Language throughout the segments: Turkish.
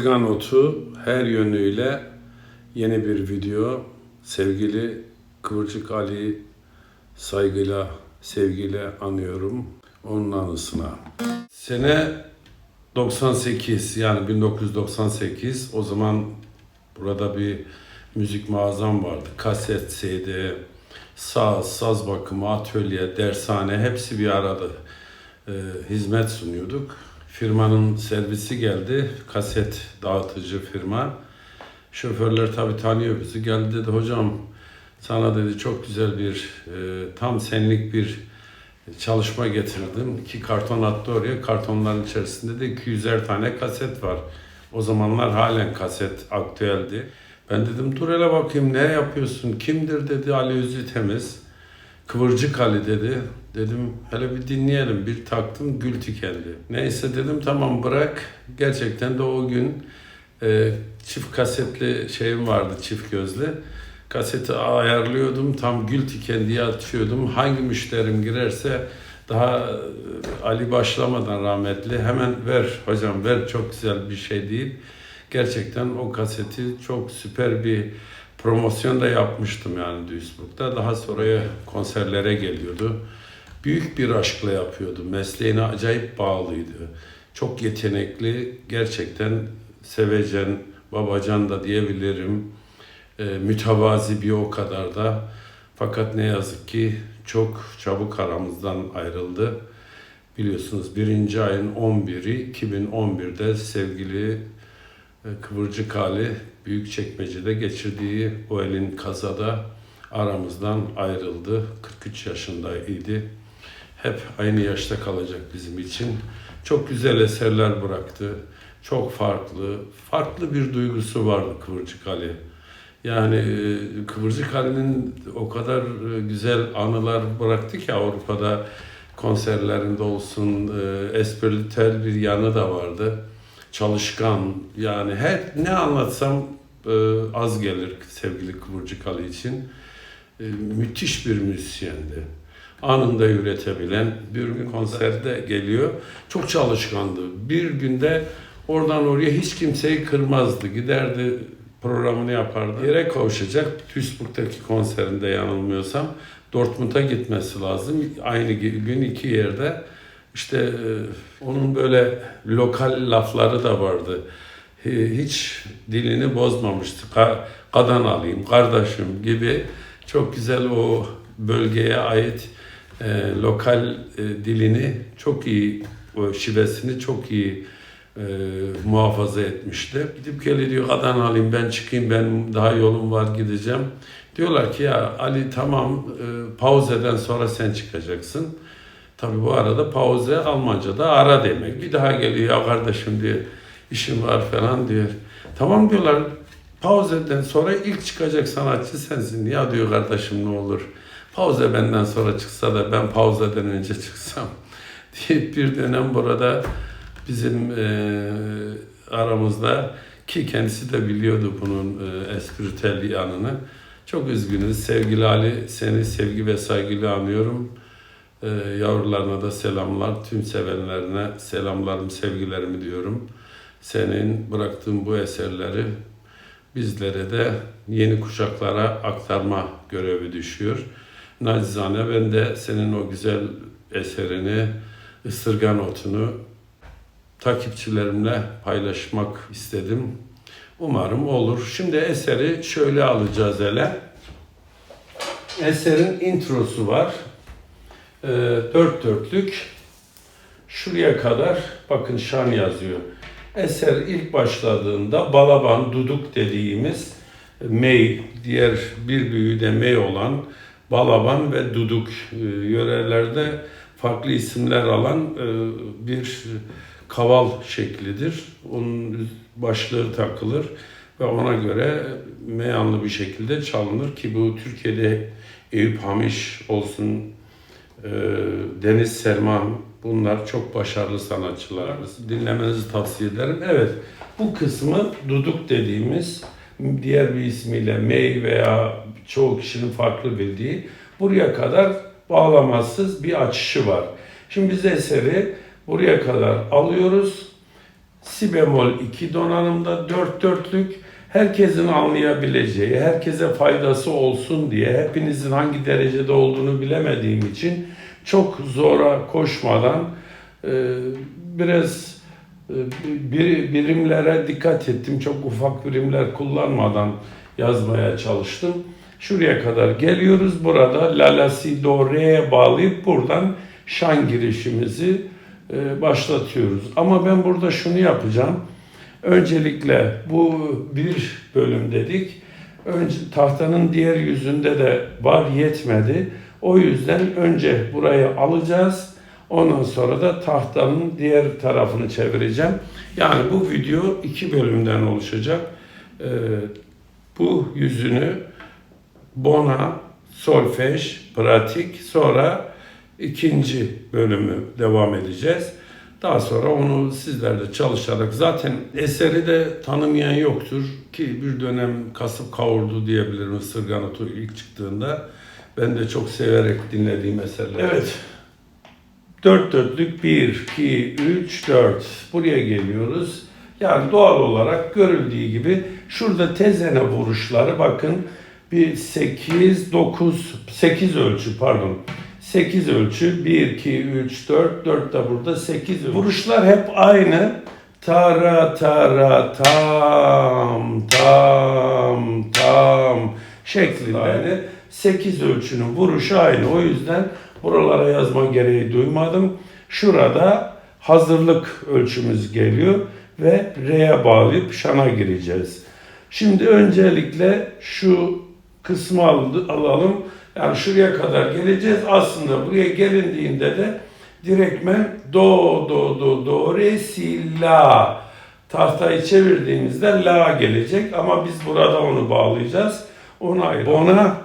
Isırgan otu her yönüyle yeni bir video. Sevgili Kıvırcık Ali saygıyla, sevgiyle anıyorum onun anısına. Sene 98 yani 1998 o zaman burada bir müzik mağazam vardı. Kaset, CD, saz, saz bakımı, atölye, dershane hepsi bir arada e, hizmet sunuyorduk. Firmanın servisi geldi. Kaset dağıtıcı firma. Şoförler tabi tanıyor bizi. Geldi dedi hocam sana dedi çok güzel bir e, tam senlik bir çalışma getirdim. İki karton attı oraya. Kartonların içerisinde de 200'er tane kaset var. O zamanlar halen kaset aktüeldi. Ben dedim dur hele bakayım ne yapıyorsun? Kimdir dedi Ali Özü Temiz. Kıvırcık Ali dedi. Dedim hele bir dinleyelim. Bir taktım gül tükendi. Neyse dedim tamam bırak. Gerçekten de o gün e, çift kasetli şeyim vardı çift gözlü. Kaseti ayarlıyordum. Tam gül tükendiği atıyordum. Hangi müşterim girerse daha e, Ali başlamadan rahmetli hemen ver hocam ver çok güzel bir şey değil. Gerçekten o kaseti çok süper bir promosyon da yapmıştım yani Duisburg'da. Daha sonra konserlere geliyordu. Büyük bir aşkla yapıyordu. Mesleğine acayip bağlıydı. Çok yetenekli, gerçekten sevecen, babacan da diyebilirim. E, mütevazi bir o kadar da. Fakat ne yazık ki çok çabuk aramızdan ayrıldı. Biliyorsunuz birinci ayın 11'i 2011'de sevgili e, Kıvırcık Ali Büyükçekmece'de geçirdiği o elin kazada aramızdan ayrıldı. 43 yaşındaydı. Hep aynı yaşta kalacak bizim için. Çok güzel eserler bıraktı. Çok farklı, farklı bir duygusu vardı Kıvırcık Ali. Yani e, Kıvırcık Ali'nin o kadar e, güzel anılar bıraktı ki Avrupa'da konserlerinde olsun, e, espritüel bir yanı da vardı. Çalışkan, yani her ne anlatsam az gelir sevgili Kıvırcık Ali için. Müthiş bir müzisyendi anında üretebilen bir gün konserde geliyor. Çok çalışkandı. Bir günde oradan oraya hiç kimseyi kırmazdı. Giderdi programını yapardı. Yere kavuşacak. Duisburg'daki konserinde yanılmıyorsam Dortmund'a gitmesi lazım. Aynı gün iki yerde. İşte e, onun böyle lokal lafları da vardı. Hiç dilini bozmamıştı. Kadan alayım, kardeşim gibi çok güzel o bölgeye ait e, lokal e, dilini çok iyi, o şivesini çok iyi e, muhafaza etmişti. Gidip geliyor diyor Adana alayım ben çıkayım ben daha yolum var gideceğim. Diyorlar ki ya Ali tamam e, pauzeden sonra sen çıkacaksın. Tabi bu arada pauze Almanca'da ara demek. Bir daha geliyor ya kardeşim diyor işim var falan diyor. Tamam diyorlar pauzeden sonra ilk çıkacak sanatçı sensin. Ya diyor kardeşim ne olur pauze benden sonra çıksa da ben pauzeden önce çıksam diye bir dönem burada bizim e, aramızda ki kendisi de biliyordu bunun e, espritüel yanını. Çok üzgünüz. Sevgili Ali seni sevgi ve saygıyla anıyorum. E, yavrularına da selamlar. Tüm sevenlerine selamlarım, sevgilerimi diyorum. Senin bıraktığın bu eserleri bizlere de yeni kuşaklara aktarma görevi düşüyor. Nacizane ben de senin o güzel eserini, ısırgan otunu takipçilerimle paylaşmak istedim. Umarım olur. Şimdi eseri şöyle alacağız ele. Eserin introsu var. E, dört dörtlük. Şuraya kadar bakın şan yazıyor. Eser ilk başladığında balaban, duduk dediğimiz mey, diğer bir büyüğü de mey olan Balaban ve Duduk e, yörelerde farklı isimler alan e, bir kaval şeklidir. Onun başlığı takılır ve ona göre meyanlı bir şekilde çalınır ki bu Türkiye'de Eyüp Hamiş olsun, e, Deniz Selman bunlar çok başarılı sanatçılar. Dinlemenizi tavsiye ederim. Evet bu kısmı duduk dediğimiz diğer bir ismiyle May veya çoğu kişinin farklı bildiği buraya kadar bağlamasız bir açışı var. Şimdi biz eseri buraya kadar alıyoruz. si bemol 2 donanımda dört dörtlük herkesin anlayabileceği, herkese faydası olsun diye hepinizin hangi derecede olduğunu bilemediğim için çok zora koşmadan e, biraz bir, birimlere dikkat ettim. Çok ufak birimler kullanmadan yazmaya çalıştım. Şuraya kadar geliyoruz. Burada la si do re'ye bağlayıp buradan şan girişimizi e, başlatıyoruz. Ama ben burada şunu yapacağım. Öncelikle bu bir bölüm dedik. Önce tahtanın diğer yüzünde de var yetmedi. O yüzden önce burayı alacağız. Ondan sonra da tahtanın diğer tarafını çevireceğim. Yani bu video iki bölümden oluşacak. Ee, bu yüzünü bona, solfej, pratik sonra ikinci bölümü devam edeceğiz. Daha sonra onu sizlerle çalışarak zaten eseri de tanımayan yoktur ki bir dönem kasıp kavurdu diyebilirim Isırgan Otu ilk çıktığında. Ben de çok severek dinlediğim eserler. Evet. Dört dörtlük 1, 2, 3, 4. Buraya geliyoruz. Yani doğal olarak görüldüğü gibi şurada tezene vuruşları bakın bir 8, 9, 8 ölçü pardon. 8 ölçü 1, 2, 3, 4, 4 de burada 8 ölçü. Vuruşlar hep aynı. Tara tara tam tam tam şeklinde. Yani 8 ölçünün vuruşu aynı. O yüzden buralara yazma gereği duymadım. Şurada hazırlık ölçümüz geliyor ve Re'ye bağlayıp şana gireceğiz. Şimdi öncelikle şu kısmı al- alalım. Yani şuraya kadar geleceğiz. Aslında buraya gelindiğinde de direktmen do do do do re si la tahtayı çevirdiğimizde la gelecek ama biz burada onu bağlayacağız. Ona ayrı. Ona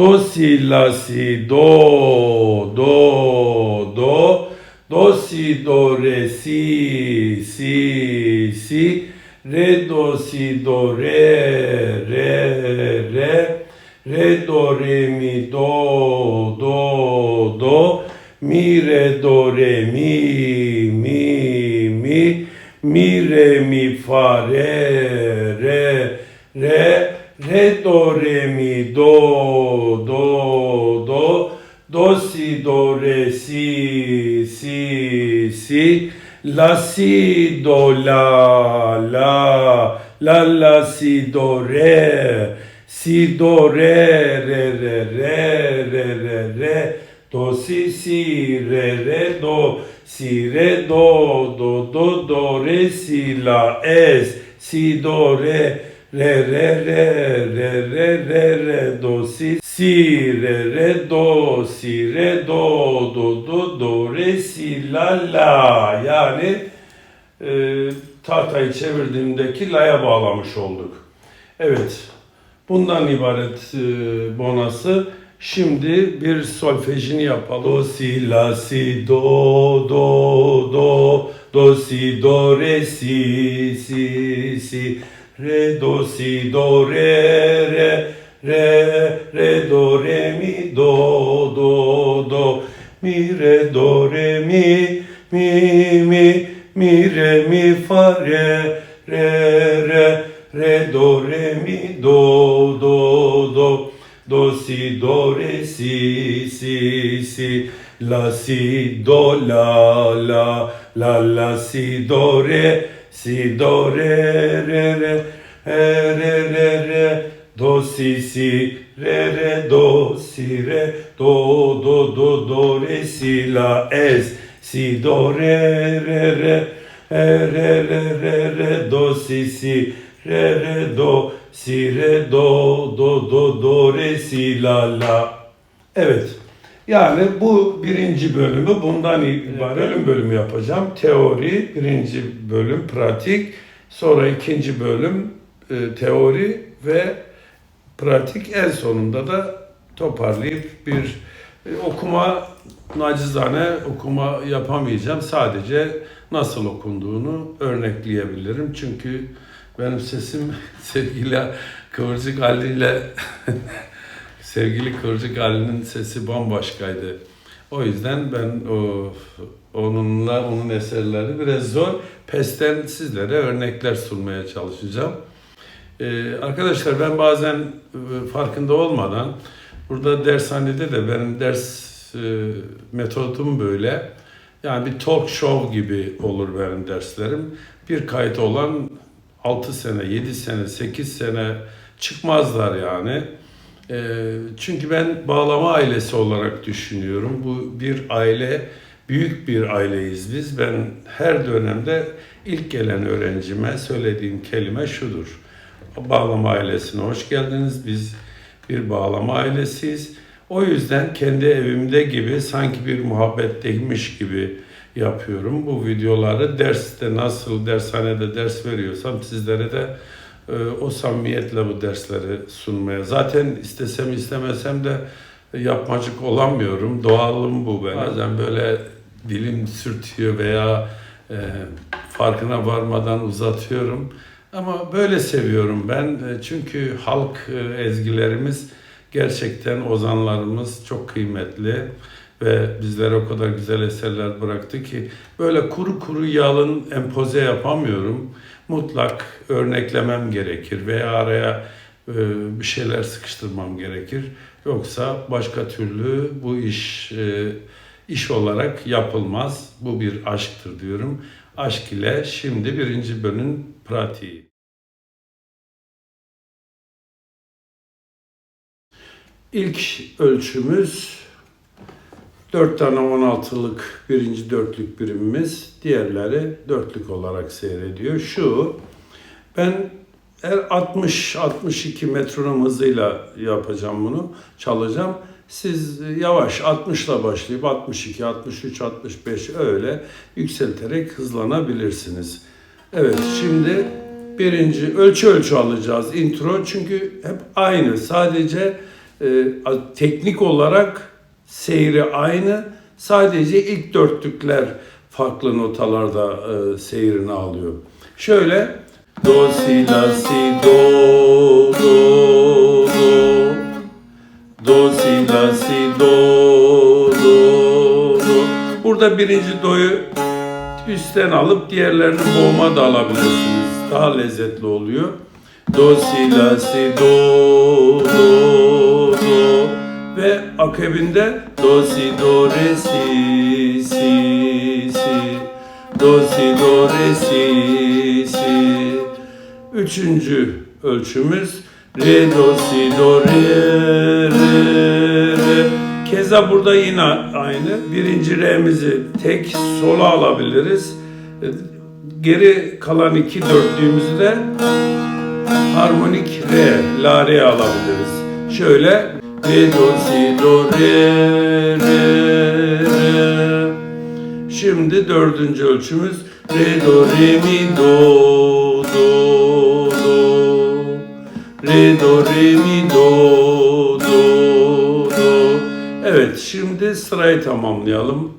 do si la si do do do. Do si do re si si si. Re do si do re re re. Re do re mi do do do. Mi re do re mi mi mi. Mi re mi fa re re re re do re mi do do do do si do re si si si la si do la la la la si do re si do re re re re re re re do si si re re do si re do do do do re si la es si do re re re re re re re re do si si re re do si re do do do do re si la la yani e, tahtayı çevirdiğimdeki la'ya bağlamış olduk. Evet. Bundan ibaret e, bonası. Şimdi bir solfejini yapalım. Do, si, la, si, do, do, do, do, si, do, re, si, si, si, re, do, si, do, re, re, re, re, do, re, mi, do, do, do, mi, re, do, re, mi, mi, mi, mi, re, mi, fa, re, re, re, re, do, re, mi, do, do, do, do, si, do, re, si, si, si, la, si, do, la, la, la, la, si, do, re, si do re re re re re re re. Do si si re re do si re. Do do do do re si la es. Si do re re re. E, re re re re. Do si si re re do. Si re do do do do re si la la. Evet. Yani bu birinci bölümü bundan ibaret bölüm bölümü yapacağım. Teori birinci bölüm pratik. Sonra ikinci bölüm e, teori ve pratik. En sonunda da toparlayıp bir e, okuma nacizane okuma yapamayacağım. Sadece nasıl okunduğunu örnekleyebilirim. Çünkü benim sesim sevgili Kıvırcık Ali ile sevgili Kıvırcık Ali'nin sesi bambaşkaydı. O yüzden ben o onunla onun eserleri biraz zor. Pes'ten sizlere örnekler sunmaya çalışacağım. Ee, arkadaşlar ben bazen e, farkında olmadan burada dershanede de benim ders e, metodum böyle. Yani bir talk show gibi olur benim derslerim. Bir kayıt olan 6 sene, 7 sene, 8 sene çıkmazlar yani. Ee, Çünkü ben bağlama ailesi olarak düşünüyorum. Bu bir aile, büyük bir aileyiz biz. Ben her dönemde ilk gelen öğrencime söylediğim kelime şudur. Bağlama ailesine hoş geldiniz. Biz bir bağlama ailesiyiz. O yüzden kendi evimde gibi sanki bir muhabbetteymiş gibi yapıyorum. Bu videoları derste nasıl dershanede ders veriyorsam sizlere de o samimiyetle bu dersleri sunmaya. Zaten istesem istemesem de yapmacık olamıyorum. Doğalım bu ben. Bazen böyle dilim sürtüyor veya e, farkına varmadan uzatıyorum. Ama böyle seviyorum ben. E, Çünkü halk e, ezgilerimiz gerçekten ozanlarımız çok kıymetli ve bizlere o kadar güzel eserler bıraktı ki böyle kuru kuru yalın empoze yapamıyorum. Mutlak örneklemem gerekir veya araya e, bir şeyler sıkıştırmam gerekir. Yoksa başka türlü bu iş e, iş olarak yapılmaz. Bu bir aşktır diyorum. Aşk ile şimdi birinci bölümün pratiği. İlk ölçümüz 4 tane 16'lık birinci dörtlük birimimiz. Diğerleri dörtlük olarak seyrediyor. Şu ben her 60-62 metronom hızıyla yapacağım bunu. Çalacağım. Siz yavaş 60 ile başlayıp 62, 63, 65 öyle yükselterek hızlanabilirsiniz. Evet şimdi birinci ölçü ölçü alacağız intro çünkü hep aynı. Sadece e, teknik olarak seyri aynı. Sadece ilk dörtlükler farklı notalarda e, seyrini alıyor. Şöyle do si la si do do do do si la si do do do Burada birinci doyu üstten alıp diğerlerini boğma da alabilirsiniz. Daha lezzetli oluyor. Do si la si do do ve akabinde do si do re si si si. Do si do re si si. Üçüncü ölçümüz. Re do si do re re re. Keza burada yine aynı. Birinci re'mizi tek sola alabiliriz. Geri kalan iki dörtlüğümüzü de harmonik re la re alabiliriz. Şöyle re do si do re re re Şimdi dördüncü ölçümüz. Re do re mi do do do re do re mi do do do Evet şimdi sırayı tamamlayalım.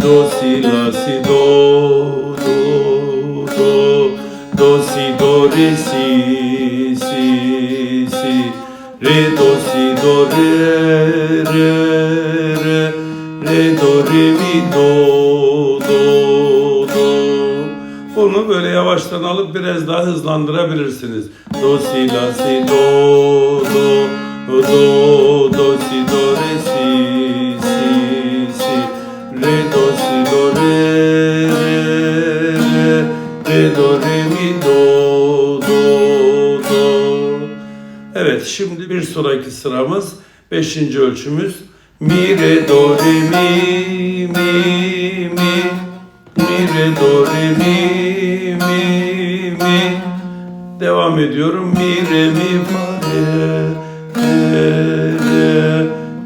Do si la si do do do do si do re si re do si do re re re. Re do re mi do do do. Bunu böyle yavaştan alıp biraz daha hızlandırabilirsiniz. Do si la si do do do sonraki sıramız beşinci ölçümüz. Mi re do re mi mi mi. Mi re do re mi mi mi. Devam ediyorum. Mi re mi fa re re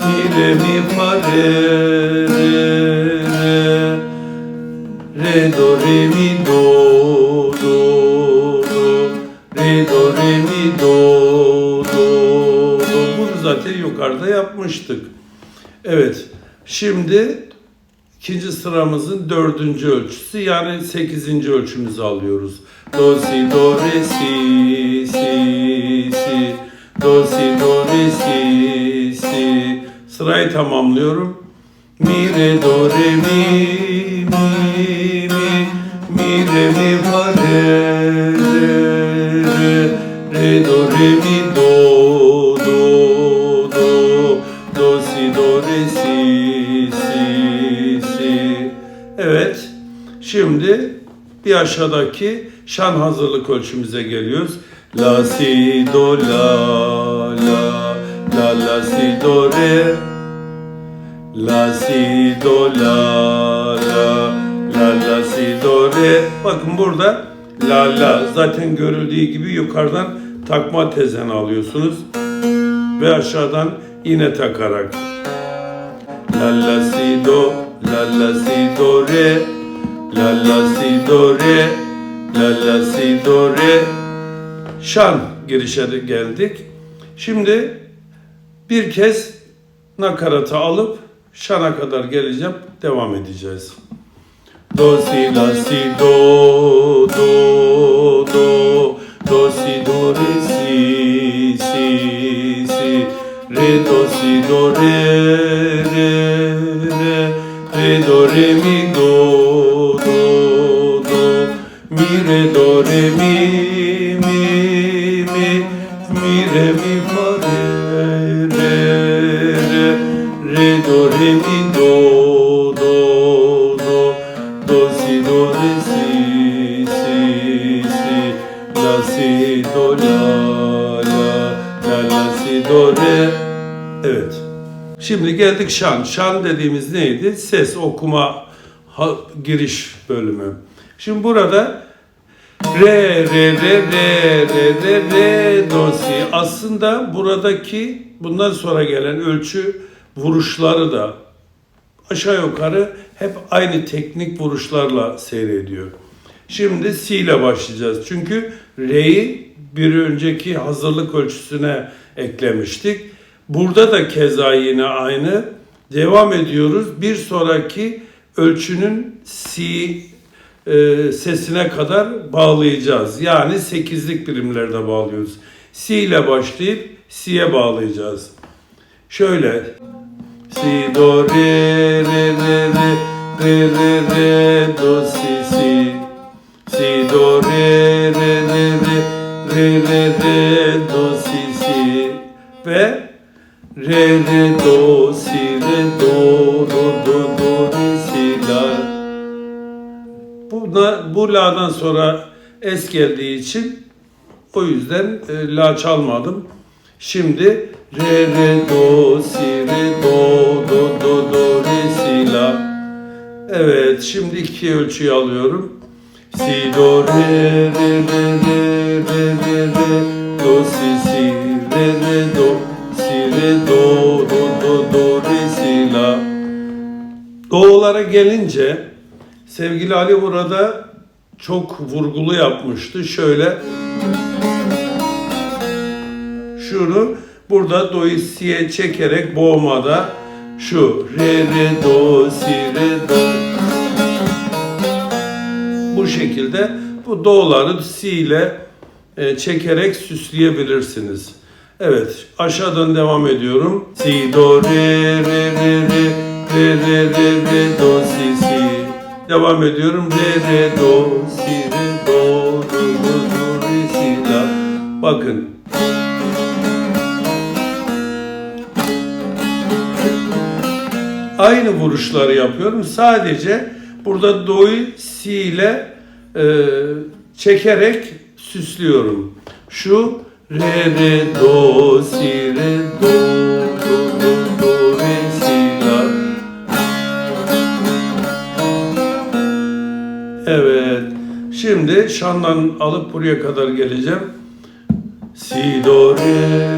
mi re mi fa re re re. Re do re mi do yukarıda yapmıştık. Evet şimdi ikinci sıramızın dördüncü ölçüsü yani sekizinci ölçümüzü alıyoruz. Do si do re si si si do si do re si si sırayı tamamlıyorum. Mi re do re mi mi mi mi re mi fa re re re re do re mi aşağıdaki şan hazırlık ölçümüze geliyoruz. La si do la la la la si do re La si do la la la la si do re. Bakın burada la la zaten görüldüğü gibi yukarıdan takma tezen alıyorsunuz ve aşağıdan yine takarak la la si do la la si do re la la si do re la la si do re şan girişe geldik. Şimdi bir kez nakaratı alıp şana kadar geleceğim. Devam edeceğiz. Do si la si do do do do si do re si si si re do si do re re re re do re mi geldik şan şan dediğimiz neydi ses okuma ha- giriş bölümü şimdi burada Re re re re re re re do si. Aslında buradaki bundan sonra gelen ölçü vuruşları da aşağı yukarı hep aynı teknik vuruşlarla seyrediyor. Şimdi si ile başlayacağız. Çünkü re'yi bir önceki hazırlık ölçüsüne eklemiştik. Burada da keza yine aynı. Devam ediyoruz. Bir sonraki ölçünün si e, sesine kadar bağlayacağız. Yani sekizlik birimlerde bağlıyoruz. Si ile başlayıp si'ye bağlayacağız. Şöyle si do re re re re re re re do si si si do re re re re re re re do si si ve re re do Buna, bu la'dan sonra es geldiği için o yüzden e, la çalmadım. Şimdi re re do si re do do do do re si la. Evet şimdi iki ölçüyü alıyorum. Si do re re re re re re re do si si re re do si re do do do do re si la. Doğulara gelince sevgili Ali burada çok vurgulu yapmıştı. Şöyle şunu burada do'yu si'ye çekerek boğmada şu re re do si re do bu şekilde bu do'ları si ile e, çekerek süsleyebilirsiniz. Evet aşağıdan devam ediyorum. Si do re re re re re re re re do si si devam ediyorum. Re re do si re do do do do re si la. Bakın aynı vuruşları yapıyorum. Sadece burada do'yu si ile e, çekerek süslüyorum. Şu re re do si re do Şimdi şandan alıp buraya kadar geleceğim. Si do re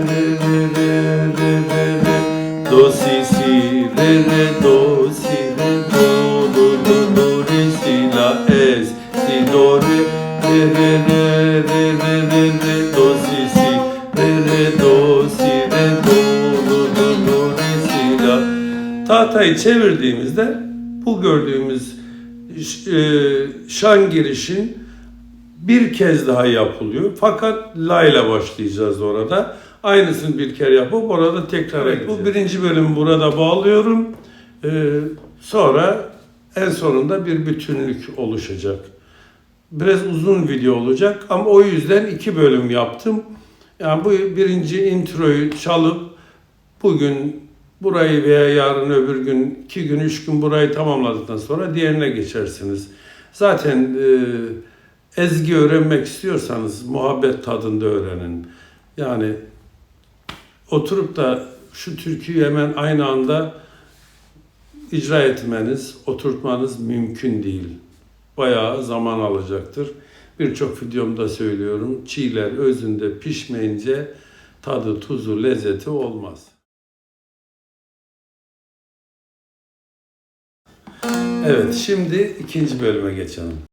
re re re re re re do si si re re do si re do do do do re si la es si do re re re re re re re re do si si re re do si re do do do do re si la tahtayı çevirdiğimizde bu gördüğümüz e, şan girişin bir kez daha yapılıyor. Fakat la ile başlayacağız orada. Aynısını bir kere yapıp orada tekrar et. Bu birinci bölümü burada bağlıyorum. Ee, sonra en sonunda bir bütünlük oluşacak. Biraz uzun video olacak ama o yüzden iki bölüm yaptım. Yani bu birinci introyu çalıp bugün burayı veya yarın öbür gün, iki gün, üç gün burayı tamamladıktan sonra diğerine geçersiniz. Zaten e, ezgi öğrenmek istiyorsanız muhabbet tadında öğrenin. Yani oturup da şu türküyü hemen aynı anda icra etmeniz, oturtmanız mümkün değil. Bayağı zaman alacaktır. Birçok videomda söylüyorum. Çiğler özünde pişmeyince tadı, tuzu, lezzeti olmaz. Evet, şimdi ikinci bölüme geçelim.